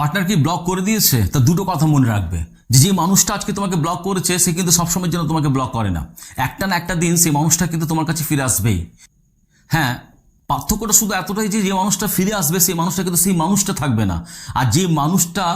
Partner কি block করে দিয়েছে? তা দুটো কথা মনে রাখবে। যে যে মানুষটা আজকে তোমাকে ব্লক করেছে, সে কিন্তু সবসময়ের জন্য তোমাকে ব্লক করে না। একটা না একটা দিন সেই মানুষটা কিন্তু তোমার কাছে ফিরে আসবেই। হ্যাঁ পার্থক্যটা শুধু এতটাই যে যে মানুষটা ফিরে আসবে, সেই মানুষটা কিন্তু সেই মানুষটা থাকবে না। আর যে মানুষটা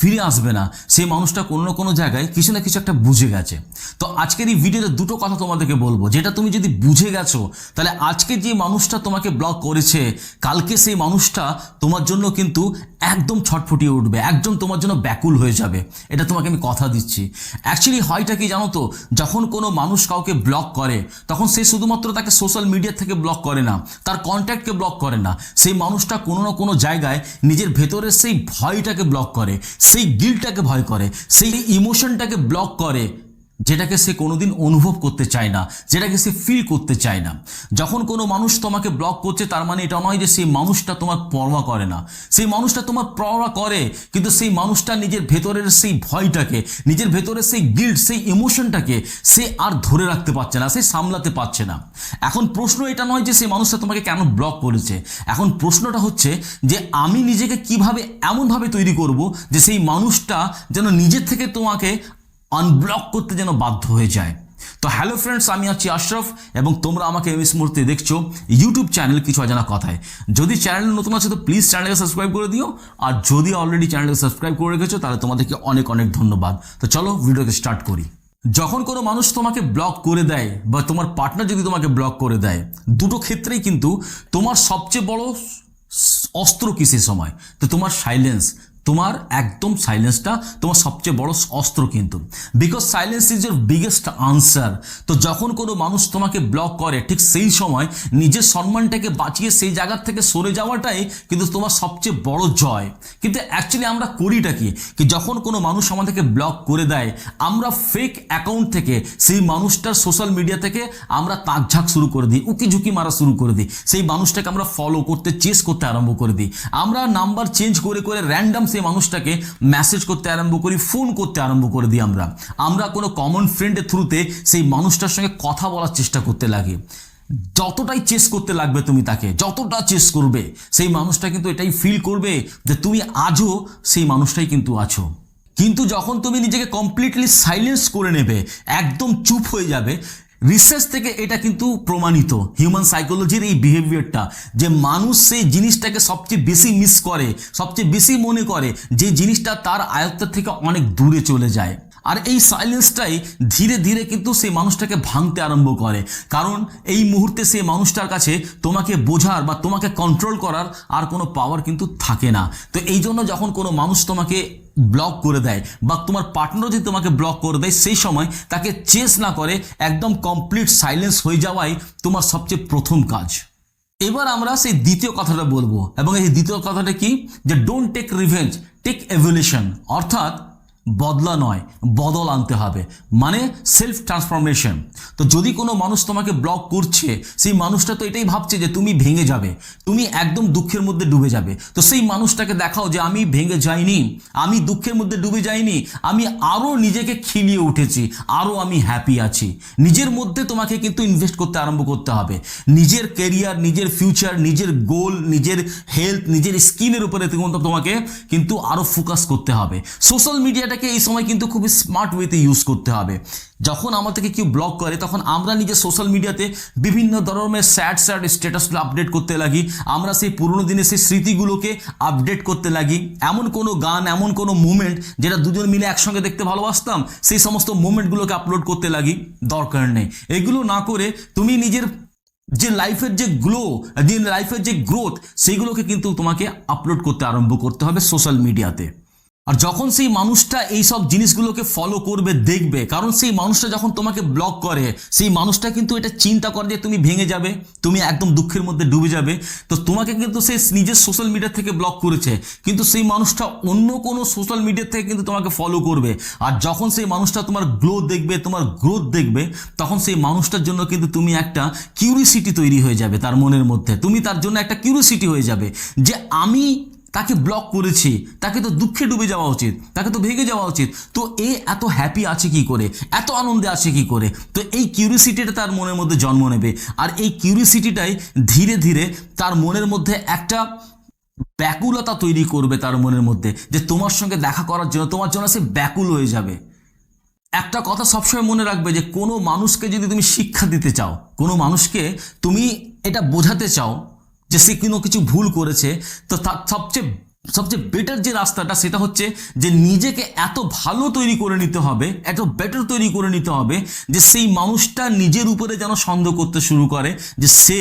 ফিরে আসবে না, সেই মানুষটা কোনো না কোনো জায়গায় কিছু না কিছু একটা বুঝে গেছে। তো আজকের এই ভিডিওতে দুটো কথা তোমাদেরকে বলব। যেটা তুমি যদি বুঝে গেছো, তাহলে আজকে যে মানুষটা তোমাকে ব্লক করেছে, কালকে সেই মানুষটা তোমার জন্য কিন্তু একদম ছটফটিয়ে উঠবে, একদম তোমার জন্য ব্যাকুল হয়ে যাবে। এটা তোমাকে আমি কথা দিচ্ছি। অ্যাকচুয়ালি হয়টা কি জানো তো, যখন কোনো মানুষ কাউকে ব্লক করে, তখন সে শুধুমাত্র তাকে সোশ্যাল মিডিয়া থেকে ব্লক করে না, তার কন্ট্যাক্টকে ব্লক করে না। সেই মানুষটা কোনো না কোনো জায়গায় নিজের ভেতরের সেই ভয়টাকে ব্লক করে, সেই গিলটাকে ভয় করে, সেই ইমোশনটাকে ব্লক করে। যেটাকে সে কোনোদিন অনুভব করতে চায় না, যেটাকে সে ফিল করতে চায় না। যখন কোনো মানুষ তোমাকে ব্লক করছে, তার মানে এটা নয় যে সেই মানুষটা তোমার পরোয়া করে না। সেই মানুষটা তোমার পরোয়া করে, কিন্তু সেই মানুষটা নিজের ভেতরের সেই ভয়টাকে, নিজের ভেতরের সেই গিল্ড সেই ইমোশনটাকে সে আর ধরে রাখতে পারছে না, সে সামলাতে পারছে না। এখন প্রশ্ন এটা নয় যে সেই মানুষটা তোমাকে কেন ব্লক করেছে। এখন প্রশ্নটা হচ্ছে যে আমি নিজেকে কীভাবে এমনভাবে তৈরি করব যে সেই মানুষটা যেন নিজের থেকে তোমাকে আনব্লক করতে যেন বাধ্য হয়ে যায়। তো হ্যালো ফ্রেন্ডস আমি আছি আশরফ এবং তোমরা আমাকে এই মুহূর্তে দেখছ ইউটিউব চ্যানেল কিছু অজানা কথায়। যদি চ্যানেল নতুন আছে, তো প্লিজ চ্যানেলকে সাবস্ক্রাইব করে দিও। আর যদি অলরেডি চ্যানেলকে সাবস্ক্রাইব করে রেখেছো, তাহলে তোমাদেরকে অনেক অনেক ধন্যবাদ। তো চলো ভিডিওকে স্টার্ট করি। যখন কোনো মানুষ তোমাকে ব্লক করে দেয় বা তোমার পার্টনার যদি তোমাকে ব্লক করে দেয়, দুটো ক্ষেত্রেই কিন্তু তোমার সবচেয়ে বড় অস্ত্র কি সে সময়? তো তোমার সাইলেন্স তোমার একদম সাইলেন্সটা তোমার সবচেয়ে বড় অস্ত্র কিন্তু। Because silence is your biggest answer তো যখন কোনো মানুষ তোমাকে ব্লক করে, ঠিক সেই সময় নিজের সম্মানটাকে বাঁচিয়ে সেই জায়গার থেকে সরে যাওয়াটাই কিন্তু তোমার সবচেয়ে বড় জয়। কিন্তু অ্যাকচুয়ালি আমরা করিটা কি? কি যখন কোনো মানুষ আমাদেরকে ব্লক করে দেয়, আমরা ফেক অ্যাকাউন্ট থেকে, সেই মানুষটার সোশ্যাল মিডিয়া থেকে আমরা তাকঝাক শুরু করে দিই উকি ঝুঁকি মারা শুরু করে দিই। সেই মানুষটাকে আমরা ফলো করতে চেস করতে আরম্ভ করে দিই। আমরা নাম্বার চেঞ্জ করে করে র্যান্ডাম সেই মানুষটাকে মেসেজ করতে আরম্ভ করি ফোন করতে আরম্ভ করে দিই আমরা। আমরা কোনো কমন ফ্রেন্ডের থ্রুতে সেই মানুষটার সঙ্গে কথা বলার চেষ্টা করতে লাগে। যতটাই চেস করতে লাগবে তুমি তাকে, যতটা চেস করবে, সেই মানুষটা কিন্তু এটাই ফিল করবে যে তুমি আজও সেই মানুষটাই কিন্তু আছো। কিন্তু যখন তুমি নিজেকে কমপ্লিটলি সাইলেন্স করে নেবে, একদম চুপ হয়ে যাবে রিসার্চ থেকে এটা কিন্তু প্রমাণিত হিউম্যান সাইকোলজির এই বিহেভিয়ারটা যে মানুষ সেই জিনিসটাকে সবচেয়ে বেশি মিস করে, সবচেয়ে বেশি মনে করে, যে জিনিসটা তার আয়ত্তের থেকে অনেক দূরে চলে যায়। আর এই সাইলেন্সটাই ধীরে ধীরে কিন্তু সেই মানুষটাকে ভাঙতে আরম্ভ করে। কারণ এই মুহূর্তে সেই মানুষটার কাছে তোমাকে বোঝার বা তোমাকে কন্ট্রোল করার আর কোনো পাওয়ার কিন্তু থাকে না। তো এই জন্য যখন কোনো মানুষ তোমাকে ব্লক করে দেয় বা তোমার পার্টনার যদি তোমাকে ব্লক করে দেয়, সেই সময় তাকে চেস না করে, একদম কমপ্লিট সাইলেন্স হয়ে যাওয়াই তোমার সবচেয়ে প্রথম কাজ। এবার আমরা সেই দ্বিতীয় কথাটা বলব। এবং এই দ্বিতীয় কথাটা কি? যে don't take revenge take evolution অর্থাৎ বদলা নয়, বদল আনতে হবে। মানে সেলফ ট্রান্সফরমেশন তো যদি কোনো মানুষ তোমাকে ব্লক করছে, সেই মানুষটা তো এটাই ভাবছে যে তুমি ভেঙে যাবে। তুমি একদম দুঃখের মধ্যে ডুবে যাবে। তো সেই মানুষটাকে দেখাও যে আমি ভেঙে যাইনি, আমি দুঃখের মধ্যে ডুবে যাইনি, আমি আরও নিজেকে খিলিয়ে উঠেছি আরও আমি হ্যাপি আছি। নিজের মধ্যে তোমাকে কিন্তু ইনভেস্ট করতে আরম্ভ করতে হবে। নিজের কেরিয়ার নিজের ফিউচার নিজের গোল নিজের হেলথ নিজের স্কিনের উপরে তোমাকে কিন্তু আরও ফোকাস করতে হবে। সোশ্যাল মিডিয়াটাকে এই সময় কিন্তু খুবই স্মার্ট ওয়েতে ইউজ করতে হবে। যখন আমাদেরকে কেউ ব্লক করে, তখন আমরা নিজের সোশ্যাল মিডিয়াতে বিভিন্ন ধরনের স্যাড স্যাড স্ট্যাটাসগুলো আপডেট করতে লাগি। আমরা সেই পুরোনো দিনের সেই স্মৃতিগুলোকে আপডেট করতে লাগি। এমন কোনো গান, এমন কোনো মুমেন্ট যেটা দুজন মিলে একসঙ্গে দেখতে ভালোবাসতাম, সেই সমস্ত মুমেন্টগুলোকে আপলোড করতে লাগি। দরকার নেই। এগুলো না করে তুমি নিজের যে লাইফের যে গ্লো যে লাইফের যে গ্রোথ সেইগুলোকে কিন্তু তোমাকে আপলোড করতে আরম্ভ করতে হবে সোশ্যাল মিডিয়াতে আর যখন সেই মানুষটা এই সব জিনিসগুলোকে ফলো করবে, দেখবে, কারণ সেই মানুষটা যখন তোমাকে ব্লক করে, সেই মানুষটা কিন্তু এটা চিন্তা করে যে তুমি ভেঙে যাবে, তুমি একদম দুঃখের মধ্যে ডুবে যাবে। তো তোমাকে কিন্তু সে নিজের সোশ্যাল মিডিয়া থেকে ব্লক করেছে, কিন্তু সেই মানুষটা অন্য কোনো সোশ্যাল মিডিয়া থেকে কিন্তু তোমাকে ফলো করবে। আর যখন সেই মানুষটা তোমার গ্লো দেখবে, তোমার গ্রোথ দেখবে, তখন সেই মানুষটার জন্য কিন্তু তুমি একটা কিউরিসিটি তৈরি হয়ে যাবে তার মনের মধ্যে। তুমি তার জন্য একটা কিউরিসিটি হয়ে যাবে যে আমি তাকে ব্লক করেছি, তাকে তো দুঃখে ডুবে যাওয়া উচিত, তাকে তো ভেঙে যাওয়া উচিত। তো এ এত হ্যাপি আছে কি করে? এত আনন্দে আছে কি করে? তো এই কিউরিসিটিটা তার মনের মধ্যে জন্ম নেবে। আর এই কিউরিসিটিটাই ধীরে ধীরে তার মনের মধ্যে একটা ব্যাকুলতা তৈরি করবে তার মনের মধ্যে, যে তোমার সঙ্গে দেখা করার জন্য, তোমার জন্য সে ব্যাকুল হয়ে যাবে। একটা কথা সবসময় মনে রাখবে যে কোনো মানুষকে যদি তুমি শিক্ষা দিতে চাও, কোনো মানুষকে তুমি এটা বোঝাতে চাও যে সে কোনো কিছু ভুল করেছে, তো তার সবচেয়ে সবচেয়ে বেটার যে রাস্তাটা সেটা হচ্ছে যে নিজেকে এত ভালো তৈরি করে নিতে হবে, এত বেটার তৈরি করে নিতে হবে যে সেই মানুষটা নিজের উপরে যেন সন্দেহ করতে শুরু করে যে সে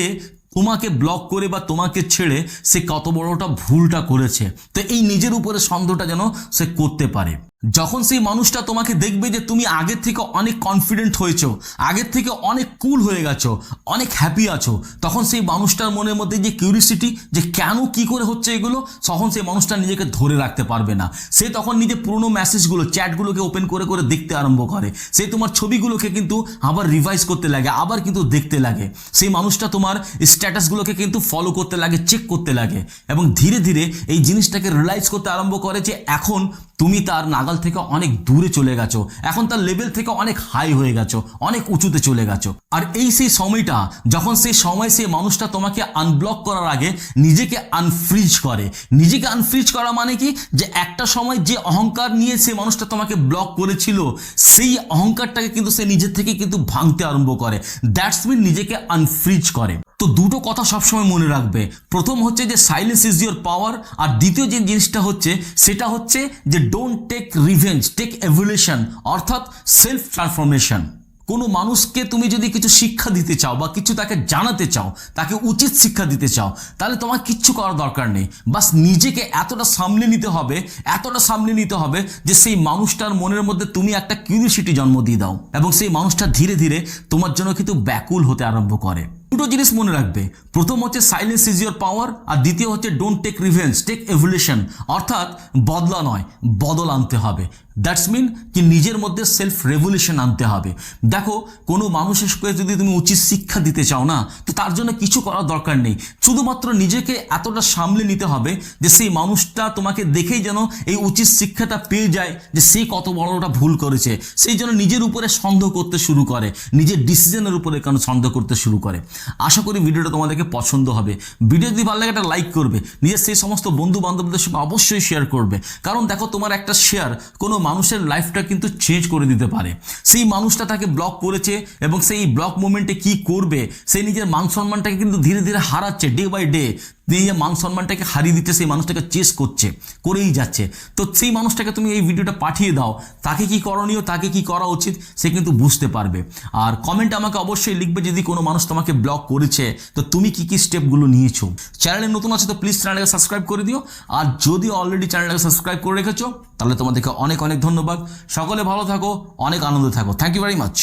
তোমাকে ব্লক করে বা তোমাকে ছেড়ে সে কত বড়টা ভুলটা করেছে। তো এই নিজের উপরে সন্দেহটা যেন সে করতে পারে। যখন সেই মানুষটা তোমাকে দেখবে যে তুমি আগের থেকে অনেক কনফিডেন্ট হয়েছো, আগের থেকে অনেক কুল হয়ে গেছো, অনেক হ্যাপি আছো, তখন সেই মানুষটার মনের মধ্যে যে কিউরিসিটি যে কেন কি করে হচ্ছে এগুলো, তখন সেই মানুষটা নিজেকে ধরে রাখতে পারবে না। সে তখন নিজের পুরোনো মেসেজগুলো চ্যাটগুলোকে ওপেন করে করে দেখতে আরম্ভ করে। সে তোমার ছবিগুলোকে কিন্তু আবার রিভাইজ করতে লাগে, আবার কিন্তু দেখতে লাগে। সেই মানুষটা তোমার স্ট্যাটাসগুলোকে কিন্তু ফলো করতে লাগে চেক করতে লাগে। এবং ধীরে ধীরে এই জিনিসটাকে রিয়েলাইজ করতে আরম্ভ করে যে এখন তুমি তার নাগাল থেকে অনেক দূরে চলে গেছো। এখন তার লেভেল থেকে অনেক হাই হয়ে গেছো, অনেক উঁচুতে চলে গেছো। আর এই সেই সময়টা, যখন সেই সময় সেই মানুষটা তোমাকে আনব্লক করার আগে নিজেকে আনফ্রিজ করে। নিজেকে আনফ্রিজ করা মানে কি? যে একটা সময় যে অহংকার নিয়ে সে মানুষটা তোমাকে ব্লক করেছিল, সেই অহংকারটাকে কিন্তু সে নিজের থেকে কিন্তু ভাঙতে আরম্ভ করে। দ্যাটস মিন নিজেকে আনফ্রিজ করে। তো দুটো কথা সবসময় মনে রাখবে। প্রথম হচ্ছে যে সাইলেন্স ইজ ইউর পাওয়ার আর দ্বিতীয় যে জিনিসটা হচ্ছে, সেটা হচ্ছে যে don't take revenge take evolution অর্থাৎ সেলফ ট্রান্সফরমেশন কোনো মানুষকে তুমি যদি কিছু শিক্ষা দিতে চাও বা কিছু তাকে জানাতে চাও, তাকে উচিত শিক্ষা দিতে চাও, তাহলে তোমার কিচ্ছু করার দরকার নেই। বাস নিজেকে এতটা সামলে নিতে হবে, এতটা সামলে নিতে হবে যে সেই মানুষটার মনের মধ্যে তুমি একটা কিউরিসিটি জন্ম দিয়ে দাও এবং সেই মানুষটা ধীরে ধীরে তোমার জন্য কিন্তু ব্যাকুল হতে আরম্ভ করে। দুটো জিনিস মনে রাখবে। প্রথম হচ্ছে সাইলেন্স ইজ ইউর পাওয়ার আর দ্বিতীয় হচ্ছে don't take revenge take evolution অর্থাৎ বদলা নয়, বদল আনতে হবে। দ্যাটস মিন কি নিজের মধ্যে সেলফ রেভলিউশন আনতে হবে। দেখো, কোনো মানুষকে যদি তুমি উচিত শিক্ষা দিতে চাও না, তো তার জন্য কিছু করার দরকার নেই। শুধুমাত্র নিজেকে এতটা সামলে নিতে হবে যে সেই মানুষটা তোমাকে দেখেই যেন এই উচিত শিক্ষাটা পেয়ে যায় যে সে কত বড়টা ভুল করেছে। সেই জন্য নিজের উপরে সন্দেহ করতে শুরু করে। নিজের ডিসিশনের উপরে কেন সন্দেহ করতে শুরু করে। আশা করি ভিডিওটা তোমাদেরকে পছন্দ হবে। ভিডিও যদি ভালো লাগে একটা লাইক করবে। নিজের সেই সমস্ত বন্ধু বান্ধবদের সঙ্গে অবশ্যই শেয়ার করবে। কারণ দেখো, তোমার একটা শেয়ার কোনো মানুষের লাইফটা কিন্তু চেঞ্জ করে দিতে পারে। সেই মানুষটা তাকে ব্লক করেছে এবং সেই ব্লক মোমেন্টে কি করবে, সে নিজের মান সম্মানটাকে কিন্তু ধীরে ধীরে হারাচ্ছে ডে বাই ডে নিজের মান সম্মানটাকে হারিয়ে দিতে সেই মানুষটাকে চেস করছে, করেই যাচ্ছে। তো সেই মানুষটাকে তুমি এই ভিডিওটা পাঠিয়ে দাও, তাকে কি করণীয়, তাকে কি করা উচিত, সে কিন্তু বুঝতে পারবে। আর কমেন্ট আমাকে অবশ্যই লিখবে যদি কোনো মানুষ তোমাকে ব্লক করেছে, তো তুমি কি কি স্টেপগুলো নিয়েছো। চ্যানেলে নতুন আছে তো প্লিজ চ্যানেলটাকে সাবস্ক্রাইব করে দিও। আর যদি অলরেডি চ্যানেলটাকে সাবস্ক্রাইব করে রেখেছো, তাহলে তোমাদেরকে অনেক অনেক ধন্যবাদ। সকলে ভালো থাকো, অনেক আনন্দ থাকো। Thank you very much